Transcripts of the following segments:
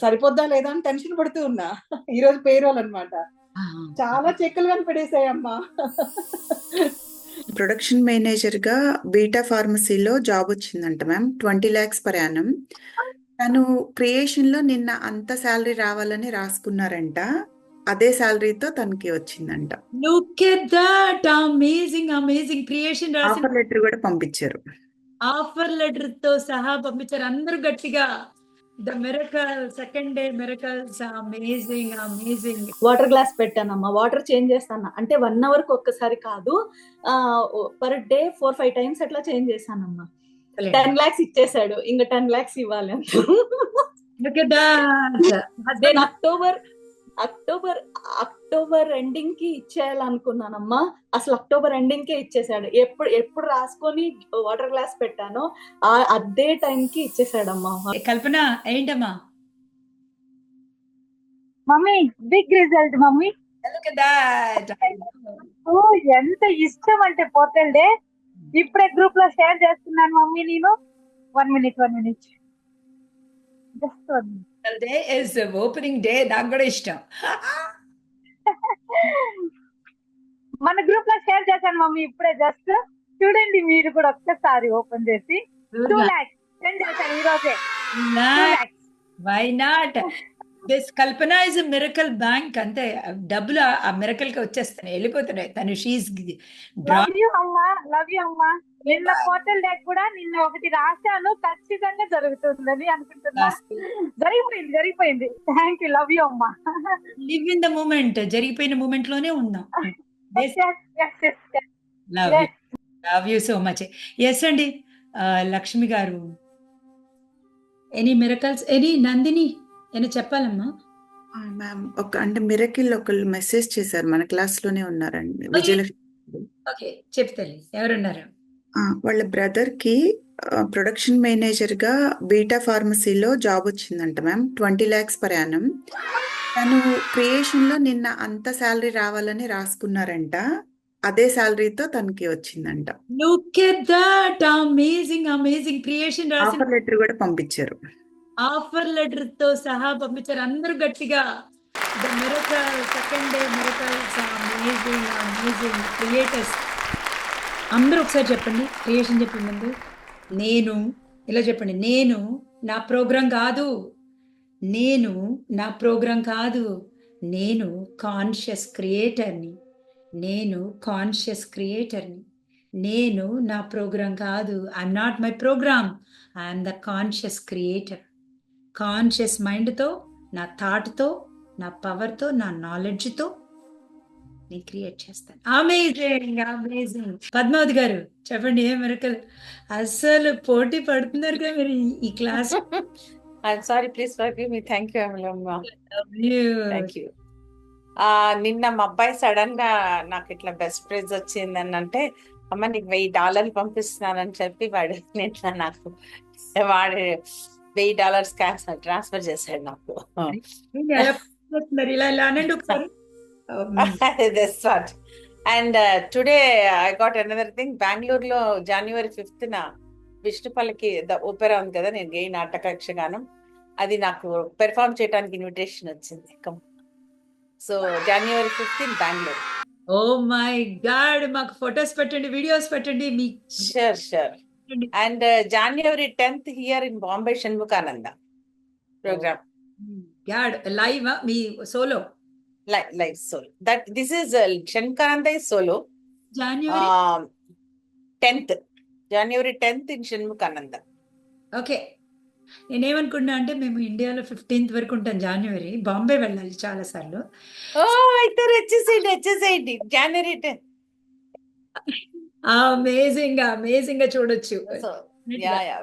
సరిపోద్దా లేదా అని టెన్షన్ పడుతూ ఉన్నా. ఈ రోజు పేరోల్ అన్నమాట చాలా చెక్కులు కనిపెడేసాయమ్మా. ప్రొడక్షన్ మేనేజర్గా బీటా ఫార్మసీలో జాబ్ వచ్చిందంట ma'am twenty lakhs per annum. తను క్రియేషన్లో నిన్న అంత శాలరీ రావాలని రాసుకున్నారంట అదే శాలరీతో తనకి వచ్చిందంట. Look at that amazing amazing creation offer letter కూడా పంపించారు. ఆఫర్ లెటర్తో సహా పంపించారు. అందరూ గట్టిగా the miracle second day miracles amazing amazing water glass పెట్టానమ్మా. Water change చేస్తాను? అంటే వన్ అవర్కి ఒక్కసారి కాదు per day four five times అట్లా చేంజ్ చేశానమ్మా. టెన్ లాక్స్ ఇచ్చేసాడు ఇంకా టెన్ లాక్స్ ఇవ్వాలి నేను అక్టోబర్ అక్టోబర్ అక్టోబర్ ఎండింగ్కి ఇచ్చేయాలనుకున్నానమ్మా. అసలు అక్టోబర్ ఎండింగ్ కే ఇచ్చేసాడు ఎప్పుడు ఎప్పుడు రాసుకొని వాటర్ గ్లాస్ పెట్టానో ఆ అదే టైం కి ఇచ్చేసాడమ్మా కల్పన ఏంటమ్మా? Mummy big result mummy. Look at that oh ఎంత ఇష్టం అంటే పోర్టల్ డే. ఇప్పుడే గ్రూప్లో షేర్ చేస్తున్నాను మమ్మీ నేను. One minute one minute just one day is opening day నాకు కూడా ఇష్టం. మన గ్రూప్లో షేర్ చేశాను మమ్మీ ఇప్పుడే జస్ట్ చూడండి మీరు కూడా ఒక్కసారి ఓపెన్ చేసి. టూ లాక్స్ సెండ్ చేశాను ఈ రోజే. Why not this Kalpana is miracle bank అంతే డబ్బులు ఆ- ఆ మిరకల్కి వచ్చేస్తాయి వెళ్ళిపోతున్నాయి. తను షీస్ లవ్ యూ అమ్మా. లవ్ యూ అమ్మా. నిన్న పోర్టల్ డే కూడా నిన్న ఒకటి రాశాను. ఖచ్చితంగా జరుగుతుందని అనుకుంటున్నా. జరిగిపోయింది జరిగిపోయింది. థ్యాంక్ యూ లవ్ యూ అమ్మా. లివ్ ఇన్ ద మూమెంట్ జరిగిపోయిన మూమెంట్లోనే ఉందాం. Love you love you so much yes అండి. Lakshmi garu. Any miracles any Nandini? ఏమైనా చెప్పాలమ్మా? మ్యామ్ ఒక అంటే మిరకిల్ ఒకళ్ళు మెసేజ్ చేశారు. మన క్లాస్లోనే ఉన్నారండి. విజయలక్ష్మి ఓకే చెప్తాలి ఎవరున్నారు? వాళ్ళ బ్రదర్కి ప్రొడక్షన్ మేనేజర్గా బీటా ఫార్మసీలో జాబ్ వచ్చిందంట ma'am twenty lakhs per annum తను క్రియేషన్లో నిన్న అంత శాలరీ రావాలని రాసుకున్నారంట. అదే శాలరీతో తనకి వచ్చిందంట. Look at that amazing amazing creation రాసిన ఆఫర్ లెటర్ కూడా పంపించారు. ఆఫర్ లెటర్తో సహా పంపించారు. అందరూ గట్టిగా the miracle second day miracles amazing amazing creators అందరూ ఒకసారి చెప్పండి. క్రియేషన్ చెప్పే ముందు. నేను ఇలా చెప్పండి. నేను నా ప్రోగ్రాం కాదు. నేను నా ప్రోగ్రాం కాదు. నేను కాన్షియస్ క్రియేటర్ని నేను కాన్షియస్ క్రియేటర్ని నేను నా ప్రోగ్రాం కాదు. I'm not my program I'm the conscious creator conscious మైండ్తో నా థాట్తో నా పవర్తో నా నాలెడ్జ్తో నేను క్రియేట్ చేస్తాను. అమేజింగ్ అమేజింగ్ పద్మావతి గారు చెప్పండి ఏ మెరకల్ అస్సలు పోటీ పడుతున్నారు కదా మీరు ఈ- class I'm sorry please forgive me thank you thank you ఆ నిన్న మా అబ్బాయి సడన్గా నాకు ఇట్లా బెస్ట్ ప్రైజ్ వచ్చిందని అంటే అమ్మ నీకు వెయ్యి డాలర్లు పంపిస్తున్నానని చెప్పి వాడు నిన్న నాకు వాడు వెయ్యి డాలర్స్ క్యాష్ ట్రాన్స్ఫర్ చేశాడు నాకు? ఇలా ఇలా అనండి ఒకసారి. That's what and today I got another thing బెంగళూరులో జనవరి ఫిఫ్త్ న విష్ణుపల్లికి ద ఓపెరా ఉంది కదా నేను గెయి నాటక యక్షగానం. అది నాకు పెర్ఫామ్ చేయడానికి ఇన్విటేషన్ వచ్చింది. So January fifteen Bengaluru oh my God మాకు ఫొటోస్ పెట్టండి వీడియోస్ పెట్టండి మీ sure sure and January tenth here in Bombay Shanmukhananda program God live me solo live live solo that this is Shanmukhananda is solo tenth January tenth in Shanmukhananda okay నేనేమనుకున్నా అంటే మేము ఇండియాలో fifteenth వరకు ఉంటాం January Bombay వెళ్ళాలి చాలా సార్లు ఓ అయితే వచ్చేసేయండి వచ్చేసేయండి జనవరి టెన్త్ అమేజింగ్ అమేజింగ్గా చూడొచ్చు. సో యా యా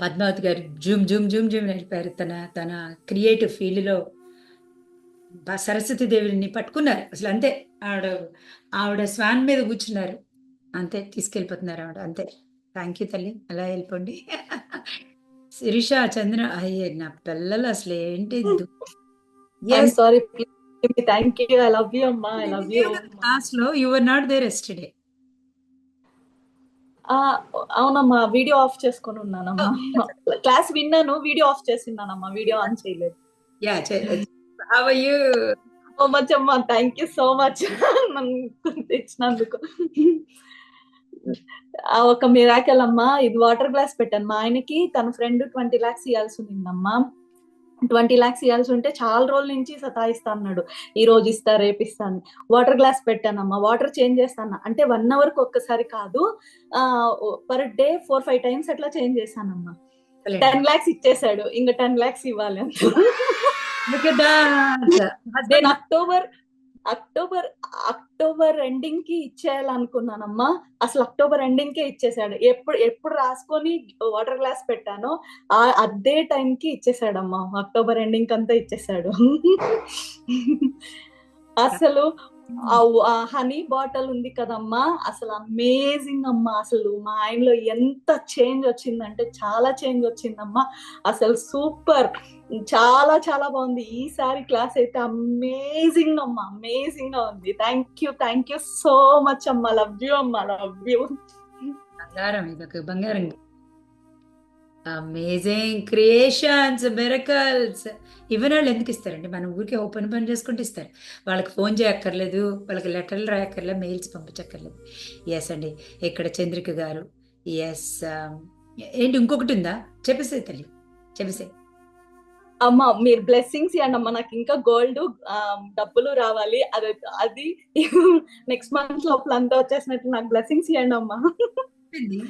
పద్మావతి గారు జూమ్ జూమ్ జూమ్ జూమ్ నడిపారు తన తన క్రియేటివ్ ఫీల్డ్లో సరస్వతి దేవిని పట్టుకున్నారు. అసలు అంతే. ఆవిడ ఆవిడ స్వాన్ మీద కూర్చున్నారు. అంతే తీసుకెళ్ళిపోతున్నారు ఆవిడ. అంతే. థ్యాంక్ యూ తల్లి. అలా వెళ్ళిపోండి. శిరీష చంద్ర అయ్యే నా పిల్లలు అసలు ఏంటి sorry thank you I love you అమ్మా. ఐ లవ్ యూ క్లాస్లో you are not there yesterday ఆ, అవునమ్మా వీడియో ఆఫ్ చేసుకొని ఉన్నానమ్మా. క్లాస్ విన్నాను వీడియో ఆఫ్ చేసిన్నానమ్మా వీడియో ఆన్ చేయలేదు. Yeah how are you so much అమ్మా థ్యాంక్ యూ సో మచ్ నన్ను తెచ్చినందుకు. ఆ ఒక మిరాకెల్ అమ్మా ఇది వాటర్ గ్లాస్ పెట్టాను. మా ఆయనకి తన ఫ్రెండ్ ట్వంటీ లాక్స్ ఇవ్వాల్సి ఉందమ్మా ట్వంటీ లాక్స్ ఇవ్వాల్సి ఉంటే చాలా రోజుల నుంచి సతాయిస్తా అన్నాడు. ఈ రోజు ఇస్తా రేపు ఇస్తాను వాటర్ గ్లాస్ పెట్టానమ్మా. వాటర్ చేంజ్ చేస్తాను? అంటే వన్ అవర్కి ఒక్కసారి కాదు per day four five times అట్లా చేంజ్ చేశానమ్మా. టెన్ లాక్స్ ఇచ్చేసాడు ఇంకా టెన్ లాక్స్ ఇవ్వాలి లుక్ ఎట్ దట్ నేను అక్టోబర్ అక్టోబర్ అక్టోబర్ ఎండింగ్కి ఇచ్చేయాలనుకున్నానమ్మా. అసలు అక్టోబర్ ఎండింగ్ కే ఇచ్చేసాడు ఎప్పుడు ఎప్పుడు రాసుకొని వాటర్ గ్లాస్ పెట్టానో ఆ అదే టైం కి ఇచ్చేసాడమ్మా అక్టోబర్ ఎండింగ్ అంతా ఇచ్చేసాడు అసలు ఆ హనీ బాటిల్ ఉంది కదమ్మా అసలు అమేజింగ్ అమ్మా అసలు మా ఆయనలో ఎంత చేంజ్ వచ్చిందంటే చాలా చేంజ్ వచ్చిందమ్మా. అసలు సూపర్. చాలా చాలా బాగుంది. ఈసారి క్లాస్ అయితే అమేజింగ్ అమ్మా అమేజింగ్గా ఉంది. Thank you thank you so much అమ్మా. లవ్ యూ అమ్మా లవ్ యూ బంగారం ఇదొక బంగారం. అమేజింగ్ క్రియేషన్స్ మిరకల్స్ ఇవన్నీ వాళ్ళు ఎందుకు ఇస్తారండి? మనం ఊరికే ఓపెన్ పని చేసుకుంటూ ఇస్తారు. వాళ్ళకి ఫోన్ చేయక్కర్లేదు వాళ్ళకి లెటర్లు రాయక్కర్లేదు మెయిల్స్ పంపించక్కర్లేదు. ఎస్ అండి. ఇక్కడ చంద్రిక గారు. ఎస్ ఏంటి ఇంకొకటి ఉందా? చెప్పేసే తల్లి. చెప్పేసే అమ్మా మీరు బ్లెస్సింగ్స్ ఇవ్వండి అమ్మా నాకు ఇంకా గోల్డ్ డబ్బులు రావాలి. అది అది నెక్స్ట్ మంత్ లోపల అంతా వచ్చేసినట్టు నాకు బ్లెస్సింగ్స్ ఇవ్వండి అమ్మా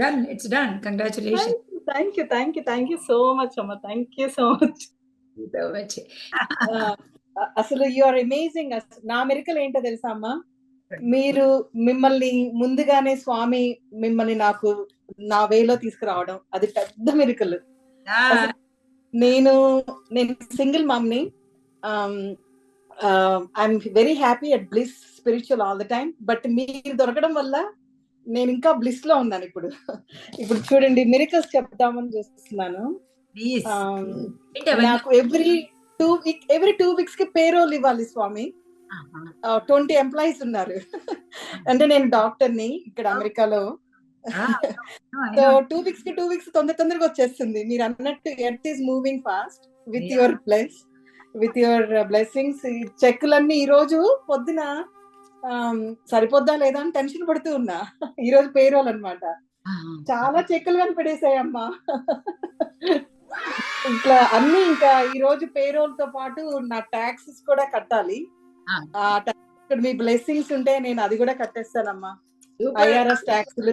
done it's done congratulation thank you thank you thank you so much అమ్మా థ్యాంక్ యూ సో మచ్ అసలు యు ఆర్ అమేజింగ్ నా మెరికల్ ఏంటో తెలుసా అమ్మా? మీరు మిమ్మల్ని ముందుగానే స్వామి మిమ్మల్ని నాకు నా వేలో తీసుకురావడం అది పెద్ద మెరికల్. నేను నేను single మమ్ని I'm very happy at bliss spiritual all the time but మీరు దొరకడం వల్ల నేను ఇంకా బ్లిస్లో ఉన్నాను ఇప్పుడు. ఇప్పుడు చూడండి మిరికల్స్ చెప్దామని చూస్తున్నాను. నాకు every two week every two వీక్స్కి payroll ఇవ్వాలి స్వామి. ట్వంటీ ఎంప్లాయీస్ ఉన్నారు. అంటే నేను డాక్టర్ని ఇక్కడ అమెరికాలో. సో టూ వీక్స్కి టూ వీక్స్ తొందర తొందరగా వచ్చేస్తుంది. మీరు అన్నట్టు earth is moving fast with. Your plus with your blessings చెక్కులన్నీ ఈ రోజు పొద్దున సరిపోద్దా లేదా అని టెన్షన్ పడుతూ ఉన్నా. ఈ రోజు పేరోల్ అన్నమాట చాలా చెక్కులు కనిపెడేసాయమ్మా. ఇట్లా అన్ని ఇంకా ఈ రోజు పేరోల్తో పాటు నా ట్యాక్సెస్ కూడా కట్టాలి. ఆ. ఇక్కడ మీ బ్లెస్సింగ్స్ ఉంటే నేను అది కూడా కట్టేస్తానమ్మా. ఐఆర్ఎస్ ట్యాక్స్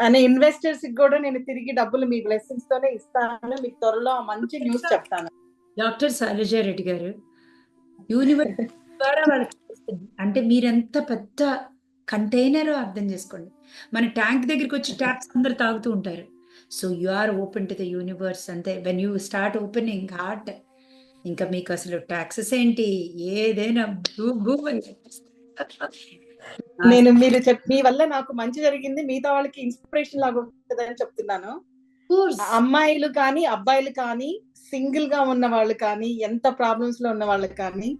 అనే ఇన్వెస్టర్స్కి కూడా నేను తిరిగి డబ్బులు మీ బ్లెస్సింగ్స్ తోనే ఇస్తాను. మీకు త్వరలో మంచి న్యూస్ చెప్తాను. డాక్టర్ రెడ్డి గారు యూనివర్స్ ద్వారా వాళ్ళకి. అంటే మీరెంత పెద్ద కంటైనర్ అర్థం చేసుకోండి. మన ట్యాంక్ దగ్గరికి వచ్చి ట్యాప్స్ అందరు తాగుతూ ఉంటారు. So you are open to the universe అంతే. When you start opening heart ఇంకా మీకు అసలు ట్యాక్సెస్ ఏంటి? ఏదైనా నేను మీరు మీ వల్ల నాకు మంచి జరిగింది. మిగతా వాళ్ళకి ఇన్స్పిరేషన్ లాగా ఉంటుందని చెప్తున్నాను. అమ్మాయిలు కానీ అబ్బాయిలు కానీ సింగిల్గా ఉన్న వాళ్ళు కానీ ఎంత ప్రాబ్లమ్స్లో ఉన్న వాళ్ళకి కానీ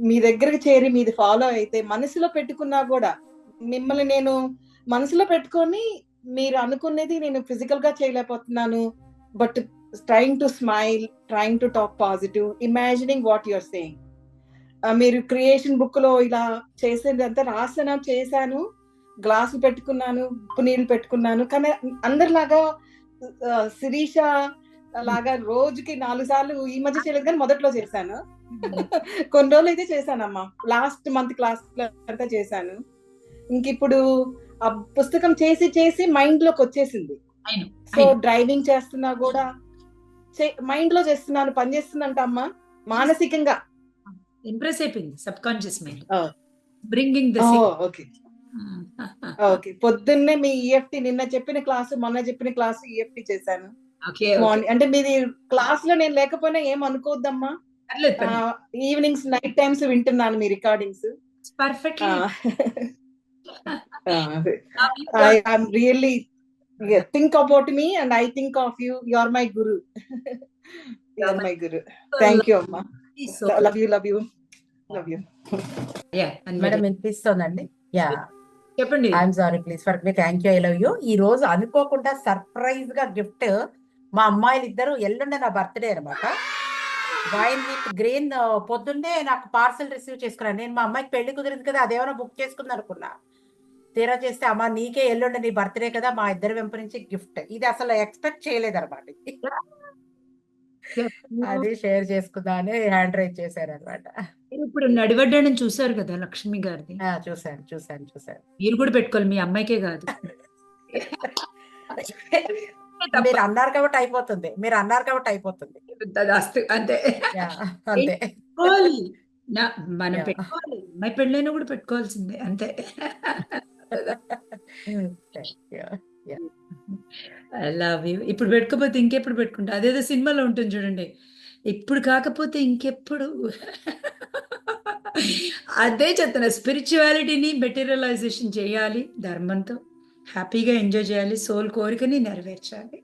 మీ దగ్గరకు చేరి మీది ఫాలో అయితే మనసులో పెట్టుకున్నా కూడా మిమ్మల్ని నేను మనసులో పెట్టుకొని మీరు అనుకునేది నేను ఫిజికల్గా చేయలేకపోతున్నాను but trying to smile trying to talk positive imagining what you're saying మీరు క్రియేషన్ బుక్లో ఇలా చేసేది అంతా రాసాను చేశాను గ్లాసులు పెట్టుకున్నాను ఉప్పు నీళ్ళు పెట్టుకున్నాను కానీ అందరిలాగా శిరీష లాగా రోజుకి నాలుగు సార్లు ఈ మధ్య చేయలేదు కానీ మొదట్లో చేశాను. కొన్ని రోజులు అయితే చేశానమ్మా. లాస్ట్ మంత్ క్లాస్ అంతా చేశాను. ఇంక ఇప్పుడు ఆ పుస్తకం చేసి చేసి మైండ్లోకి వచ్చేసింది సో. డ్రైవింగ్ చేస్తున్నా కూడా మైండ్లో చేస్తున్నాను పని చేస్తుందంట అమ్మా మానసికంగా. ఇంప్రెస్ అయిపోయింది subconscious mind. Bringing the okay. Okay. పొద్దున్నే మీ ఈఎఫ్టి నిన్న చెప్పిన క్లాసు మొన్న చెప్పిన క్లాసు ఈఎఫ్టి చేశాను. ఓకే మార్నింగ్ అంటే మీది క్లాస్లో నేను లేకపోయినా ఏం అనుకోవద్దమ్మా. ఈవినింగ్స్ నైట్ టైమ్స్ వింటున్నాను మీ recordings. Perfectly I I'm really think about me and I think of you. You are my guru. You are my guru. Thank you అమ్మా. Love you love you. Love you. Madam వినిపిస్తోందండి yeah చెప్పండి. I'm sorry please for me thank you I love you ఈ రోజు అనుకోకుండా సర్ప్రైజ్గా gift మా అమ్మాయిలు ఇద్దరు ఎల్లుండి నా బర్త్డే అనమాట వైన్ విత్ గ్రీన్ పొద్దున్నే నాకు పార్సల్ రిసీవ్ చేసుకున్నాను. నేను మా అమ్మాయికి పెళ్ళి కుదిరింది కదా అదేమైనా బుక్ చేసుకుంది అనుకున్నా. తీరా చేస్తే అమ్మ నీకే ఎల్లుండి నీ బర్త్డే కదా మా ఇద్దరి వెంపు నుంచి గిఫ్ట్ ఇది అసలు ఎక్స్పెక్ట్ చేయలేదు అనమాట అది షేర్ చేసుకుందా అని హ్యాండ్ రైజ్ చేశారు అనమాట ఇప్పుడు నడివడ్డాడని చూసారు కదా లక్ష్మి గారిది? చూశాను చూశాను చూశాను. మీరు కూడా పెట్టుకోవాలి మీ అమ్మాయికే కాదు. మీరు అన్నారు కాబట్టి అయిపోతుంది. మీరు అన్నారు కాబట్టి అయిపోతుంది. అంతే. అంతే. మనం. పెట్టుకోవాలి. అమ్మాయి పెళ్ళైనా కూడా పెట్టుకోవాల్సిందే అంతే. Love you. ఇప్పుడు పెట్టుకోపోతే ఇంకెప్పుడు పెట్టుకుంటా? అదేదో సినిమాలో ఉంటుంది చూడండి. ఇప్పుడు కాకపోతే ఇంకెప్పుడు? అదే చెప్తున్నా స్పిరిచువాలిటీని మెటీరియలైజేషన్ చేయాలి ధర్మంతో. హ్యాపీగా ఎంజాయ్ చేయాలి. సోల్ కోరికని నెరవేర్చాలి.